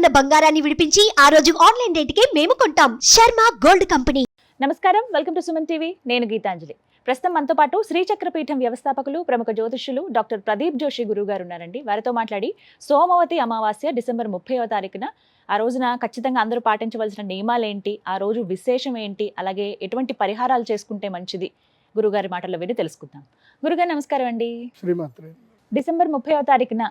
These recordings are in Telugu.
ఉన్న బంగారాన్ని విడిపించి ఆ రోజు ఆన్లైన్ రేటుకే మేము కొంటాం. Sharma gold company. నమస్కారం. Welcome to Suman TV. నేను గీతాంజలి. ప్రస్తుతం మనతో పాటు శ్రీచక్రపీఠం వ్యవస్థాపకులు ప్రముఖ జ్యోతిష్యులు డాక్టర్ ప్రదీప్ జోషి గురువు గారు ఉన్నారండి. వారితో మాట్లాడి సోమవతి అమావాస్య డిసెంబర్ ముప్పైవ తారీఖున ఆ రోజున ఖచ్చితంగా అందరూ పాటించవలసిన నియమాలు ఏంటి ఆ రోజు విశేషం ఏంటి? అలాగే ఎటువంటి పరిహారాలు చేసుకుంటే మంచిది? గురుగారి మాటల్లో విని తెలుసుకుందాం. గురుగారు నమస్కారం అండి. డిసెంబర్ ముప్పైవ తారీఖున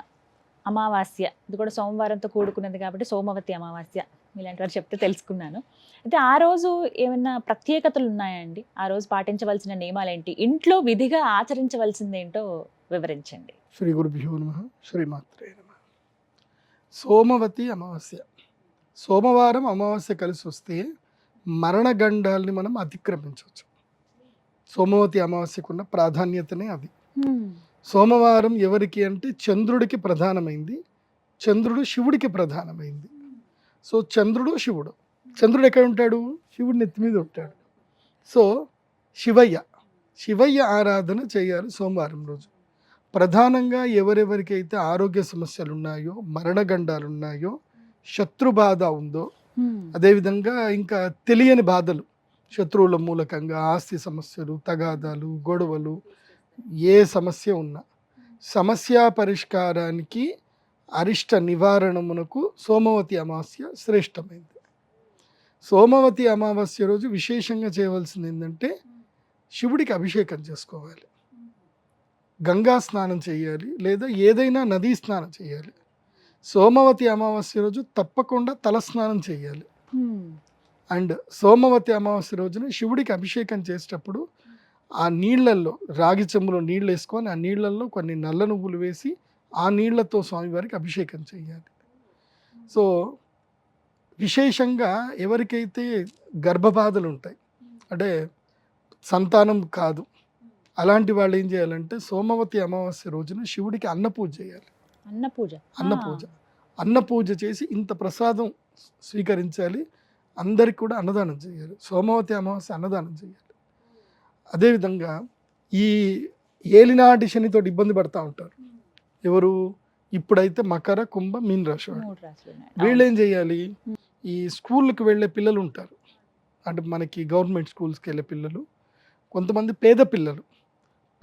అమావాస్య. ఇది కూడా సోమవారంతో కూడుకున్నది కాబట్టి సోమవతి అమావాస్య ఇలాంటి వారు చెప్తే తెలుసుకున్నాను. అయితే ఆ రోజు ఏమైనా ప్రత్యేకతలు ఉన్నాయండి? ఆ రోజు పాటించవలసిన నియమాలు ఏంటి ఇంట్లో విధిగా ఆచరించవలసింది ఏంటో వివరించండి. శ్రీ గురుభ్యో నమ. శ్రీమాత్రే నమ. సోమవతి అమావాస్య. సోమవారం అమావాస్య కలిసి వస్తే మరణగండాల్ని మనం అతిక్రమించవచ్చు. సోమవతి అమావాస్యకున్న ప్రాధాన్యతనే అది. సోమవారం ఎవరికి అంటే చంద్రుడికి ప్రధానమైంది చంద్రుడు శివుడికి ప్రధానమైంది. సో చంద్రుడు శివుడు. చంద్రుడు ఎక్కడ ఉంటాడు? శివుడి నెత్తి మీద ఉంటాడు. సో శివయ్య. శివయ్య ఆరాధన చేయాలి సోమవారం రోజు. ప్రధానంగా ఎవరెవరికైతే ఆరోగ్య సమస్యలు ఉన్నాయో మరణగండాలు ఉన్నాయో శత్రు బాధ ఉందో అదేవిధంగా ఇంకా తెలియని బాధలు శత్రువుల మూలకంగా ఆస్తి సమస్యలు తగాదాలు గొడవలు ఏ సమస్య ఉన్నా. సమస్య పరిష్కారానికి అరిష్ట నివారణమునకు సోమవతి అమావాస్య శ్రేష్టమైంది. సోమవతి అమావాస్య రోజు విశేషంగా చేయవలసింది ఏంటంటే శివుడికి అభిషేకం చేసుకోవాలి. గంగా స్నానం చేయాలి లేదా ఏదైనా నదీ స్నానం చేయాలి. సోమవతి అమావాస్య రోజు తప్పకుండా తలస్నానం చేయాలి. అండ్ సోమవతి అమావాస్య రోజున శివుడికి అభిషేకం చేసేటప్పుడు ఆ నీళ్ళల్లో రాగి చెంబులో నీళ్ళు వేసుకొని ఆ నీళ్ళల్లో కొన్ని నల్ల నువ్వులు వేసి ఆ నీళ్ళతో స్వామివారికి అభిషేకం చేయాలి సో విశేషంగా ఎవరికైతే గర్భబాధలు ఉంటాయి అంటే సంతానం కాదు అలాంటి వాళ్ళు ఏం చేయాలంటే సోమవతి అమావాస్య రోజున శివుడికి అన్న పూజ చేయాలి. అన్న పూజ. అన్న పూజ. అన్న పూజ చేసి ఇంత ప్రసాదం స్వీకరించాలి అందరికి కూడా అన్నదానం చేయాలి. సోమవతి అమావాస్య అన్నదానం చేయాలి. అదేవిధంగా ఈ ఏలినాటి శనితో ఇబ్బంది పడతా ఉంటారు. ఎవరు? ఇప్పుడైతే మకర కుంభ మీన రాశి వాళ్ళు ఏం చేయాలి? ఈ స్కూళ్ళకి వెళ్ళే పిల్లలు ఉంటారు. అంటే మనకి గవర్నమెంట్ స్కూల్స్కి వెళ్ళే పిల్లలు కొంతమంది పేద పిల్లలు.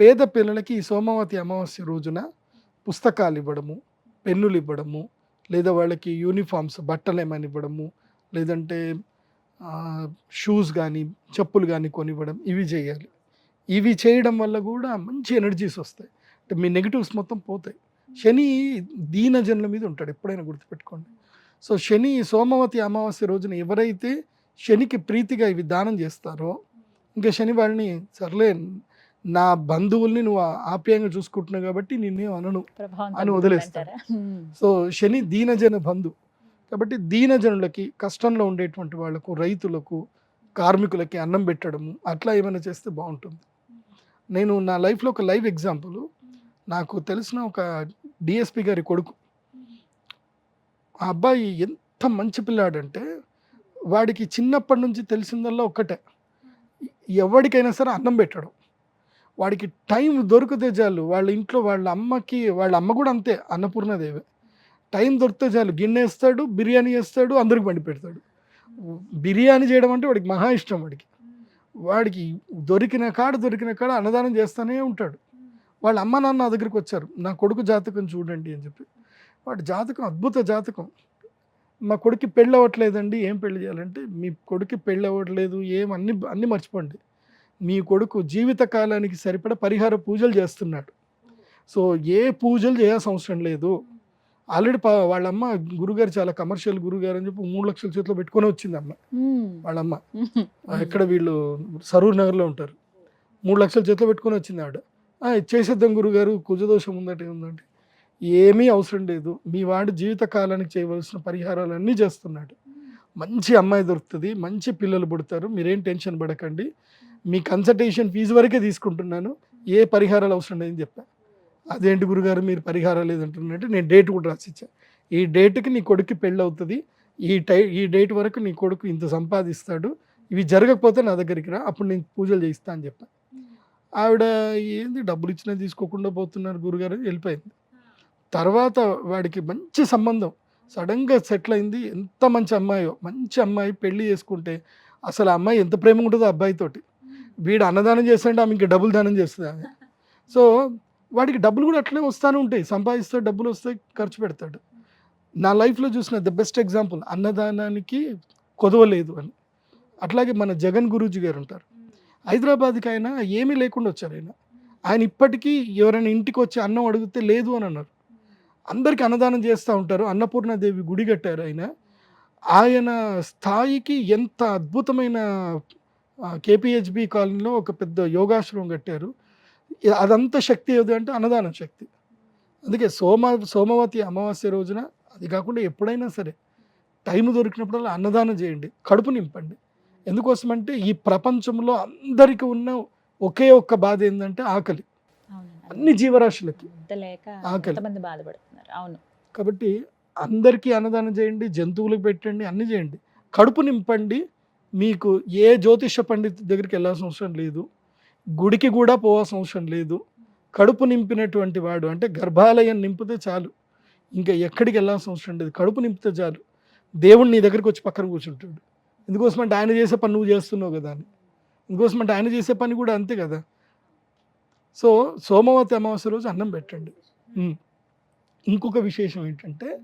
పేద పిల్లలకి ఈ సోమవతి అమావాస్య రోజున పుస్తకాలు ఇవ్వడము పెన్నులు ఇవ్వడము లేదా వాళ్ళకి యూనిఫామ్స్ బట్టలు ఏమైనా ఇవ్వడము లేదంటే షూస్ కానీ చెప్పులు కానీ కొనివ్వడం ఇవి చేయాలి. ఇవి చేయడం వల్ల కూడా మంచి ఎనర్జీస్ వస్తాయి. అంటే మీ నెగిటివ్స్ మొత్తం పోతాయి. శని దీనజనుల మీద ఉంటాడు ఎప్పుడైనా గుర్తుపెట్టుకోండి. సో శని సోమవతి అమావాస్య రోజున ఎవరైతే శనికి ప్రీతిగా ఇవి దానం చేస్తారో ఇంకా శని వాళ్ళని సర్లే నా బంధువుల్ని నువ్వు ఆప్యాయంగా చూసుకుంటున్నావు కాబట్టి నిన్నేం అనను అని వదిలేస్తారు. సో శని దీనజన బంధు. కాబట్టి దీనజనులకి కష్టంలో ఉండేటువంటి వాళ్ళకు రైతులకు కార్మికులకి అన్నం పెట్టడము అట్లా ఏమైనా చేస్తే బాగుంటుంది. నేను నా లైఫ్లో ఒక లైవ్ ఎగ్జాంపుల్. నాకు తెలిసిన ఒక డిఎస్పి గారి కొడుకు. ఆ అబ్బాయి ఎంత మంచి పిల్లాడంటే వాడికి చిన్నప్పటి నుంచి తెలిసిందల్లా ఒక్కటే. ఎవరికైనా సరే అన్నం పెట్టడం. వాడికి టైం దొరికితే చాలు. వాళ్ళ ఇంట్లో వాళ్ళ అమ్మకి వాళ్ళ అమ్మ కూడా అంతే అన్నపూర్ణదేవి. టైం దొరికితే చాలు. గిన్నె వేస్తాడు బిర్యానీ వేస్తాడు అందరికి పండి పెడతాడు. బిర్యానీ చేయడం అంటే వాడికి మహా ఇష్టం వాడికి. వాడికి దొరికిన కాడ దొరికిన కాడ అన్నదానం చేస్తూనే ఉంటాడు. వాళ్ళ అమ్మ నాన్న నా దగ్గరికి వచ్చారు. నా కొడుకు జాతకం చూడండి అని చెప్పి. వాడి జాతకం అద్భుత జాతకం. మా కొడుకు పెళ్ళి అవ్వట్లేదండి ఏం పెళ్ళి చేయాలంటే మీ కొడుకు పెళ్ళి అవ్వట్లేదు ఏం అన్ని అన్నీ మర్చిపోండి. మీ కొడుకు జీవిత కాలానికి సరిపడ పరిహార పూజలు చేస్తున్నాడు. సో ఏ పూజలు చేయాల్సిన అవసరం లేదు. ఆల్రెడీ వాళ్ళ అమ్మ గురుగారు చాలా కమర్షియల్ గురుగారు అని చెప్పి మూడు లక్షల చేతిలో పెట్టుకొని వచ్చింది అమ్మ. హ్మ్. వాళ్ళ అమ్మ హ్మ్. ఎక్కడ వీళ్ళు సరూర్ నగర్లో ఉంటారు. మూడు లక్షల చేతిలో పెట్టుకొని వచ్చింది ఆవిడ. "ఆ, ఇది చేసేద్దాం గురుగారు కుజదోషం ఉందట ఉందంటే ఏమీ అవసరం లేదు. మీ వాడు జీవిత కాలానికి చేయవలసిన పరిహారాలన్నీ చేస్తున్నాడు. మంచి అమ్మాయి దొరుకుతుంది మంచి పిల్లలు పుడతారు మీరేం టెన్షన్ పడకండి. మీ కన్సల్టేషన్ ఫీజు వరకే తీసుకుంటున్నాను. ఏ పరిహారాలు అవసరం లేదని చెప్పా. అదేంటి గురుగారు మీరు పరిహారాలు లేదంటున్నట్టు నేను డేట్ కూడా రాసిచ్చా. ఈ డేట్కి నీ కొడుకు పెళ్ళి అవుతుంది. ఈ టై ఈ డేట్ వరకు నీ కొడుకు ఇంత సంపాదిస్తాడు. ఇవి జరగకపోతే నా దగ్గరికి రా అప్పుడు నేను పూజలు చేయిస్తా అని చెప్పా. ఆవిడ ఏంది డబ్బులు ఇచ్చినా తీసుకోకుండా పోతున్నారు గురుగారు వెళ్ళిపోయింది. తర్వాత వాడికి మంచి సంబంధం. సడన్గా సెటిల్ అయింది. ఎంత మంచి అమ్మాయో మంచి అమ్మాయి పెళ్ళి చేసుకుంటే అసలు అమ్మాయి ఎంత ప్రేమ ఉంటుందో అబ్బాయితోటి. వీడు అన్నదానం చేస్తాడంటే ఆమె ఇంకా డబ్బులు దానం చేస్తుంది ఆమె సో వాడికి డబ్బులు కూడా అట్లనే వస్తూనే ఉంటాయి. సంపాదిస్తే డబ్బులు వస్తాయి ఖర్చు పెడతాడు. నా లైఫ్లో చూసిన ద బెస్ట్ ఎగ్జాంపుల్ అన్నదానానికి కొదవలేదు అని. అట్లాగే మన జగన్ గురూజీ గారు ఉంటారు. హైదరాబాద్కి ఆయన ఏమీ లేకుండా వచ్చారు ఆయన. ఆయన ఇప్పటికీ ఎవరైనా ఇంటికి వచ్చి అన్నం అడిగితే లేదు అని అన్నారు. అందరికీ అన్నదానం చేస్తూ ఉంటారు. అన్నపూర్ణాదేవి గుడి కట్టారు ఆయన. ఆయన స్థాయికి ఎంత అద్భుతమైన కేపీహెచ్బి కాలనీలో ఒక పెద్ద యోగాశ్రమం కట్టారు. అదంతా శక్తి ఏది అంటే అన్నదానం శక్తి. అందుకే సోమ సోమవతి అమావాస్య రోజున అది కాకుండా ఎప్పుడైనా సరే టైం దొరికినప్పుడల్లా అన్నదానం చేయండి. కడుపు నింపండి. ఎందుకోసమంటే ఈ ప్రపంచంలో అందరికీ ఉన్న ఒకే ఒక్క బాధ ఏంటంటే ఆకలి. అన్ని జీవరాశులకి. ఆకలి. అవును. కాబట్టి అందరికీ అన్నదానం చేయండి జంతువులకు పెట్టండి అన్ని చేయండి. కడుపు నింపండి. మీకు ఏ జ్యోతిష పండిత్ దగ్గరికి వెళ్ళాల్సిన అవసరం లేదు. గుడికి కూడా పోవాల్సిన అవసరం లేదు. కడుపు నింపినటువంటి వాడు అంటే గర్భాలయం నింపితే చాలు. ఇంకా ఎక్కడికి వెళ్ళాల్సిన అవసరం లేదు. కడుపు నింపితే చాలు. దేవుడు నీ దగ్గరికి వచ్చి పక్కన కూర్చుంటాడు. ఎందుకోసమంటే ఆయన చేసే పని నువ్వు చేస్తున్నావు కదా అని. ఎందుకోసం అంటే ఆయన చేసే పని కూడా అంతే కదా. సో సోమవతి అమావాస్య రోజు అన్నం పెట్టండి. ఇంకొక విశేషం ఏంటంటే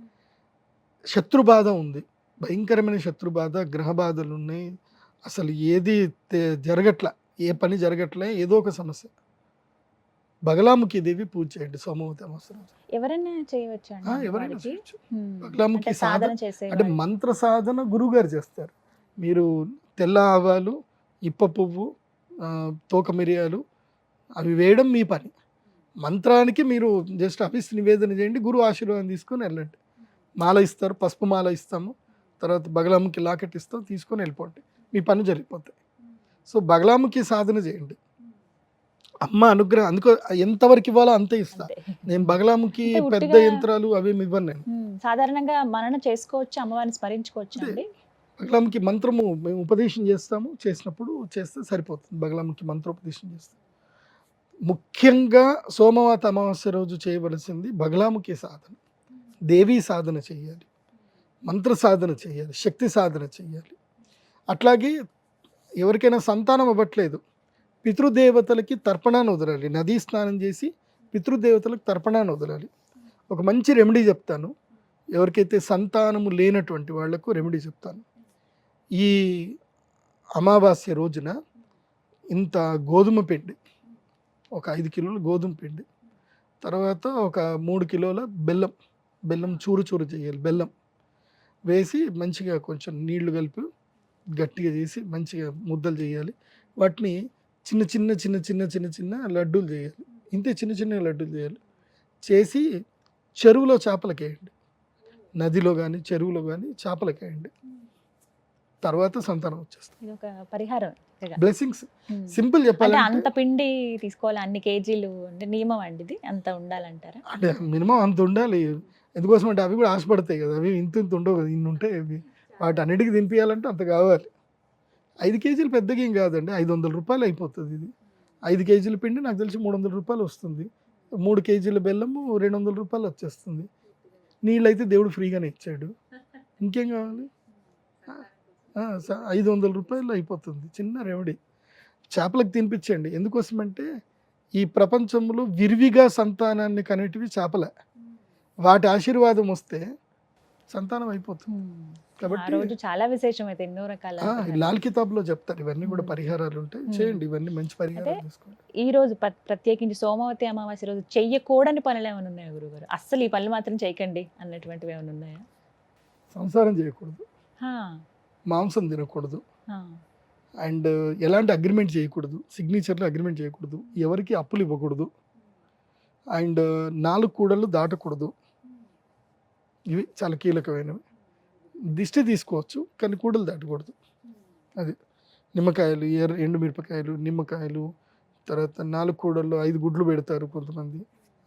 శత్రుబాధ ఉంది. భయంకరమైన శత్రుబాధ గ్రహ బాధలు ఉన్నాయి. అసలు ఏది జరగట్ల. ఏ పని జరగట్లే ఏదో ఒక సమస్య. బగలాముఖి దేవి పూజ చేయండి సోమవతి ఎవరైనా చేయవచ్చు ఎవరైనా? చేయొచ్చు. బగలాముఖి సాధన అంటే. మంత్ర సాధన గురువుగారు చేస్తారు. మీరు తెల్ల ఆవాలు ఇప్ప పువ్వు తోక మిరియాలు అవి వేయడం మీ పని. మంత్రానికి మీరు జస్ట్ అభిస్ నివేదన చేయండి గురువు ఆశీర్వాదం తీసుకొని వెళ్ళండి. మాల ఇస్తారు పసుపు మాల ఇస్తాము. తర్వాత బగలాముఖి లాకెట్ ఇస్తాం తీసుకొని వెళ్ళిపోండి. మీ పని జరిగిపోతాయి సో బగలాముఖి సాధన చేయండి. అమ్మ అనుగ్రహం అందుకో ఎంతవరకు ఇవ్వాలో అంతే ఇస్తా. నేను బగలాముఖి పెద్ద యంత్రాలు అవి ఇవ్వను నేను. సాధారణంగా మనన చేసుకోవచ్చు అమ్మవారిని స్మరించుకోవచ్చు బగలాముఖి మంత్రము మేము ఉపదేశం చేస్తాము చేసినప్పుడు చేస్తే సరిపోతుంది. బగలాముఖి మంత్రోపదేశం చేస్తాం. ముఖ్యంగా సోమవాత అమావాస్య రోజు చేయవలసింది బగలాముఖి సాధన. దేవీ సాధన చేయాలి. మంత్ర సాధన చేయాలి. శక్తి సాధన చేయాలి. అట్లాగే ఎవరికైనా సంతానం అవ్వట్లేదు. పితృదేవతలకి తర్పణాన్ని వదలాలి. నదీ స్నానం చేసి పితృదేవతలకు తర్పణాన్ని వదలాలి. ఒక మంచి రెమెడీ చెప్తాను. ఎవరికైతే సంతానము లేనటువంటి వాళ్ళకు రెమెడీ చెప్తాను. ఈ అమావాస్య రోజున ఇంత గోధుమ పిండి ఒక ఐదు కిలోల గోధుమ పిండి తర్వాత ఒక మూడు కిలోల బెల్లం బెల్లం చూరు చూరు చేయాలి బెల్లం వేసి మంచిగా కొంచెం నీళ్ళు కలిపి గట్టిగా చేసి మంచిగా ముద్దలు చేయాలి. వాటిని చిన్న చిన్న చిన్న చిన్న చిన్న చిన్న లడ్డూలు చేయాలి. ఇంతే చిన్న చిన్న లడ్డూలు చేయాలి. చేసి చెరువులో చేపలకి వేయండి నదిలో కానీ చెరువులో కానీ చేపలకి వేయండి తర్వాత సంతానం వచ్చేస్తుంది. ఒక పరిహారం. బ్లెస్సింగ్స్. సింపుల్ అంటే చెప్పాలంటే అంత పిండి తీసుకోవాలి అన్ని కేజీలు అంటే నియమం అండి ఇది అంత ఉండాలంటారా? అంటే మినిమం అంత ఉండాలి. ఎందుకోసం అంటే అవి కూడా ఆశపడతాయి కదా అవి ఇంత ఇంత ఉండవు కదా ఇన్ని ఉంటాయి అవి. వాటి అన్నిటికీ దింపియాలంటే అంత కావాలి. ఐదు కేజీలు పెద్దగా ఏం కాదండి ఐదు వందల రూపాయలు అయిపోతుంది ఇది. ఐదు కేజీల పిండి నాకు తెలిసి మూడు వందల రూపాయలు వస్తుంది. మూడు కేజీల బెల్లము రెండు వందల రూపాయలు వచ్చేస్తుంది. నీళ్ళైతే దేవుడు ఫ్రీగానే ఇచ్చాడు. ఇంకేం కావాలి? స- ఐదు వందల రూపాయలు అయిపోతుంది. చిన్న రెమెడీ చేపలకు తినిపించండి. ఎందుకోసమంటే ఈ ప్రపంచంలో విరివిగా సంతానాన్ని కనేటివి చేపలే. వాటి ఆశీర్వాదం వస్తే సంతానం అయిపోతుంది. కాబట్టి రోజు చాలా విశేషం అయితే ఎన్నో రకాల లాల్ కితాబ్లో చెప్తారు ఇవన్నీ కూడా. పరిహారాలు ఉంటాయి. చేయండి ఇవన్నీ మంచి పరిహారాలు ఈ రోజు ప్ర- ప్రత్యేకించి సోమవతి అమావాస్య రోజు చెయ్యకూడని పనులు ఏమైనా ఉన్నాయా గురుగారు అస్సలు ఈ పనులు మాత్రం చేయకండి అన్నటువంటివి ఏమైనా ఉన్నాయా? సంసారం చేయకూడదు. మాంసం తినకూడదు. అండ్ ఎలాంటి అగ్రిమెంట్ చేయకూడదు. సిగ్నేచర్లో అగ్రిమెంట్ చేయకూడదు. ఎవరికి అప్పులు ఇవ్వకూడదు. అండ్ నాలుగు కూడళ్ళు దాటకూడదు. ఇవి చాలా కీలకమైనవి. దిష్టి తీసుకోవచ్చు కానీ కూడలు దాటకూడదు. అది నిమ్మకాయలు ఎర్ర ఎండుమిరపకాయలు నిమ్మకాయలు తర్వాత నాలుగు కూడళ్ళు ఐదు గుడ్లు పెడతారు కొంతమంది.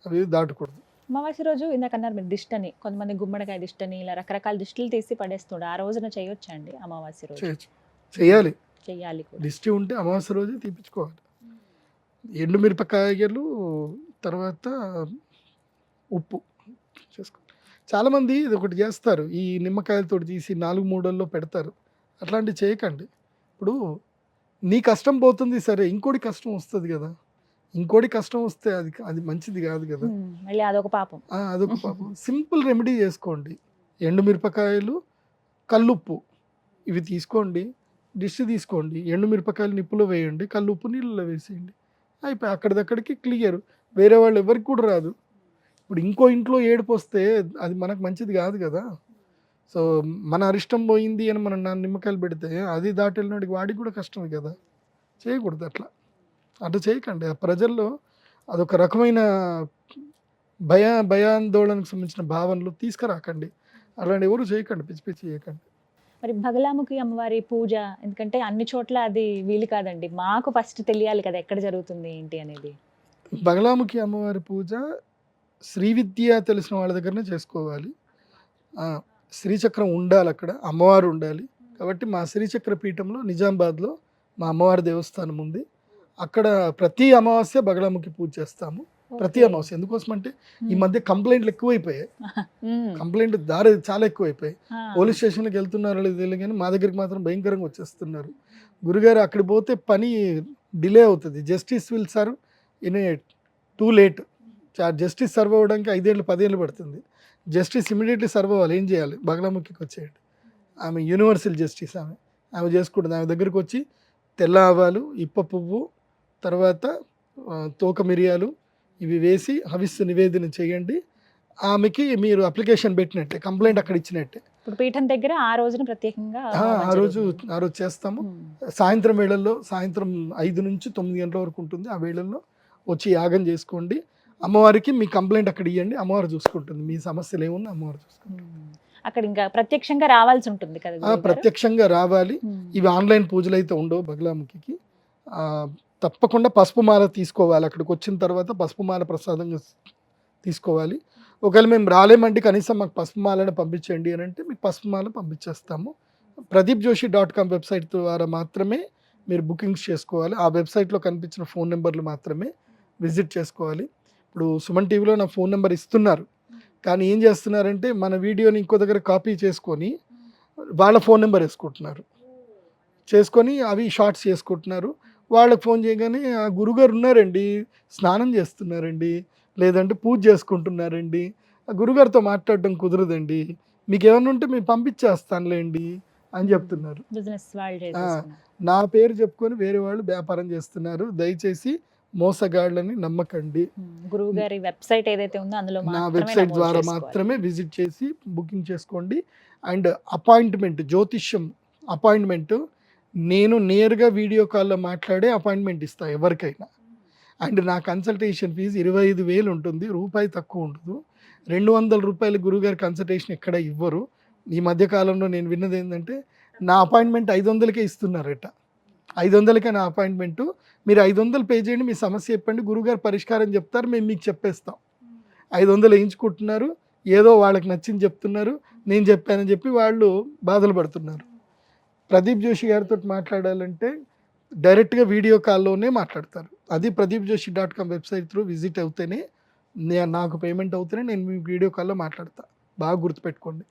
అవి దాటకూడదు. అమావాస్య రోజు ఇందాక అన్నారు మీరు దిష్టని కొంతమంది గుమ్మడికాయ దిష్టని ఇలా రకరకాల దిష్టిలు తీసి పడేస్తుండే ఆ రోజున చేయొచ్చా అండి అమావాస్య రోజు? చేయొచ్చు. చేయాలి చెయ్యాలి కూడా. దిష్టి ఉంటే అమావాస్య రోజే తీపించుకోవాలి ఎండుమిరపకాయలు తర్వాత ఉప్పు చేసుకో చాలామంది ఇది ఒకటి చేస్తారు. ఈ నిమ్మకాయలతో తీసి నాలుగు మూడల్లో పెడతారు. అట్లాంటివి చేయకండి. ఇప్పుడు నీ కష్టం పోతుంది సరే ఇంకోటి కష్టం వస్తుంది కదా. ఇంకోటి కష్టం వస్తే అది అది మంచిది కాదు కదా. మళ్ళీ అదొక పాపం. అదొక పాపం. సింపుల్ రెమెడీ చేసుకోండి. ఎండుమిరపకాయలు కల్లుప్పు ఇవి తీసుకోండి. డిష్ తీసుకోండి. ఎండుమిరపకాయలు నిప్పులో వేయండి. కల్లుప్పు నీళ్ళలో వేసేయండి. అయిపోయి అక్కడిదక్కడికి క్లియర్. వేరే వాళ్ళు ఎవరికి కూడా రాదు. ఇప్పుడు ఇంకో ఇంట్లో ఏడుపు వస్తే అది మనకు మంచిది కాదు కదా. సో మన అరిష్టం పోయింది అని మనం నా నిమ్మకాయలు పెడితే అది దాటి వెళ్ళినడికి వాడికి కూడా కష్టమే కదా. చేయకూడదు అట్లా. అట్లా చేయకండి. ఆ ప్రజల్లో అదొక రకమైన భయ భయాందోళనకు సంబంధించిన భావనలు తీసుకురాకండి. అలాంటి ఎవరు చేయకండి. పిచ్చి పిచ్చి చేయకండి. మరి బగలాముఖి అమ్మవారి పూజ ఎందుకంటే అన్ని చోట్ల అది వీలు కాదండి. మాకు ఫస్ట్ తెలియాలి కదా ఎక్కడ జరుగుతుంది ఏంటి అనేది. బగలాముఖి అమ్మవారి పూజ శ్రీ విద్య తెలిసిన వాళ్ళ దగ్గరనే చేసుకోవాలి. శ్రీచక్రం ఉండాలి అక్కడ అమ్మవారు ఉండాలి. కాబట్టి మా శ్రీచక్ర పీఠంలో నిజామాబాద్లో మా అమ్మవారి దేవస్థానం ఉంది. అక్కడ ప్రతి అమావాస్య బగలాముఖి పూజ చేస్తాము. ప్రతి. అమావాస్య. ఎందుకోసం అంటే ఈ మధ్య కంప్లైంట్లు ఎక్కువైపోయాయి. కంప్లైంట్ దారి చాలా ఎక్కువైపోయాయి. పోలీస్ స్టేషన్కి వెళ్తున్నారో లేదో తెలియదు కానీ మా దగ్గరికి మాత్రం భయంకరంగా వచ్చేస్తున్నారు. గురుగారు అక్కడికి పోతే పని డిలే అవుతుంది. Justice will serve in too late. Justice serve అవ్వడానికి ఐదేళ్ళు పదేళ్ళు పడుతుంది. జస్టిస్ ఇమీడియట్లీ సర్వ్ అవ్వాలి. ఏం చేయాలి? బగలాముఖికి వచ్చేయండి. ఆమె యూనివర్సల్ జస్టిస్ ఆమె. ఆమె చేసుకుంటుంది. ఆమె దగ్గరికి వచ్చి తెల్ల ఆవాలు ఇప్ప పువ్వు తర్వాత తోక మిరియాలు ఇవి వేసి హవిస్సు నివేదన చేయండి. ఆమెకి మీరు అప్లికేషన్ పెట్టినట్టే కంప్లైంట్ అక్కడ ఇచ్చినట్టే. ఇప్పుడు పీఠం దగ్గర ఆ రోజున ప్రత్యేకంగా ఆ, రోజు. ఆ రోజు చేస్తాము. సాయంత్రం వేళల్లో సాయంత్రం ఐదు నుంచి తొమ్మిది గంటల వరకు ఉంటుంది. ఆ వేళల్లో వచ్చి యాగం చేసుకోండి. అమ్మవారికి మీ కంప్లైంట్ అక్కడ ఇవ్వండి అమ్మవారు చూసుకుంటుంది. మీ సమస్యలు ఏమున్నా అమ్మవారు చూసుకుంటుంది. అక్కడ ఇంకా ప్రత్యక్షంగా రావాల్సి ఉంటుంది కదా? ప్రత్యక్షంగా రావాలి. ఇవి ఆన్లైన్ పూజలు అయితే ఉండవు బగలాముఖికి. తప్పకుండా పసుపు మాల తీసుకోవాలి. అక్కడికి వచ్చిన తర్వాత పసుపు మాల ప్రసాదంగా తీసుకోవాలి. ఒకవేళ మేము రాలేమంటే కనీసం మాకు పసుపు మాలను పంపించండి అని అంటే మీకు పసుపు మాల పంపించేస్తాము. Pradeep Joshi dot com website ద్వారా మాత్రమే మీరు బుకింగ్స్ చేసుకోవాలి. ఆ వెబ్సైట్లో కనిపించిన ఫోన్ నెంబర్లు మాత్రమే విజిట్ చేసుకోవాలి. ఇప్పుడు సుమన్ టీవీలో నా ఫోన్ నెంబర్ ఇస్తున్నారు. కానీ ఏం చేస్తున్నారంటే మన వీడియోని ఇంకో దగ్గర కాపీ చేసుకొని వాళ్ళ ఫోన్ నెంబర్ వేసుకుంటున్నారు. చేసుకొని అవి షార్ట్స్ చేసుకుంటున్నారు. వాళ్ళకి ఫోన్ చేయగానే ఆ గురుగారు ఉన్నారండి స్నానం చేస్తున్నారండి లేదంటే పూజ చేసుకుంటున్నారండి. ఆ గురుగారితో మాట్లాడడం కుదరదండి. మీకు ఏమైనా ఉంటే మేము పంపించేస్తానులేండి అని చెప్తున్నారు. నా పేరు చెప్పుకొని వేరే వాళ్ళు వ్యాపారం చేస్తున్నారు. దయచేసి మోసగాళ్ళని నమ్మకండి. గురువు గారి వెబ్సైట్ ఏదైతే ఉందో అందులో నా వెబ్సైట్ ద్వారా. మాత్రమే విజిట్ చేసి బుకింగ్ చేసుకోండి. అండ్ అపాయింట్మెంట్ జ్యోతిష్యం అపాయింట్మెంట్ నేను నేరుగా వీడియో కాల్లో మాట్లాడే అపాయింట్మెంట్ ఇస్తాను ఎవరికైనా. అండ్ నా కన్సల్టేషన్ ఫీజు ఇరవై ఐదు వేలు ఉంటుంది రూపాయి తక్కువ ఉండదు. రెండు వందల రూపాయలు గురుగారి కన్సల్టేషన్ ఎక్కడ ఇవ్వరు. ఈ మధ్య కాలంలో నేను విన్నది ఏంటంటే నా అపాయింట్మెంట్ ఐదు వందలకే ఇస్తున్నారట. ఐదు వందలకే నా అపాయింట్మెంట్. మీరు ఐదు వందలు పే చేయండి మీ సమస్య చెప్పండి గురుగారు పరిష్కారం చెప్తారు మేము మీకు చెప్పేస్తాం. ఐదు వందలు వేయించుకుంటున్నారు ఏదో వాళ్ళకి నచ్చింది చెప్తున్నారు నేను చెప్పానని చెప్పి వాళ్ళు బాధలు పడుతున్నారు. ప్రదీప్ జోషి గారితో మాట్లాడాలంటే డైరెక్ట్గా వీడియో కాల్లోనే మాట్లాడతారు. అది Pradeep Joshi dot com website through visit అవుతేనే నాకు పేమెంట్ అవుతేనే నేను మీ వీడియో కాల్లో మాట్లాడతా. బాగా గుర్తుపెట్టుకోండి.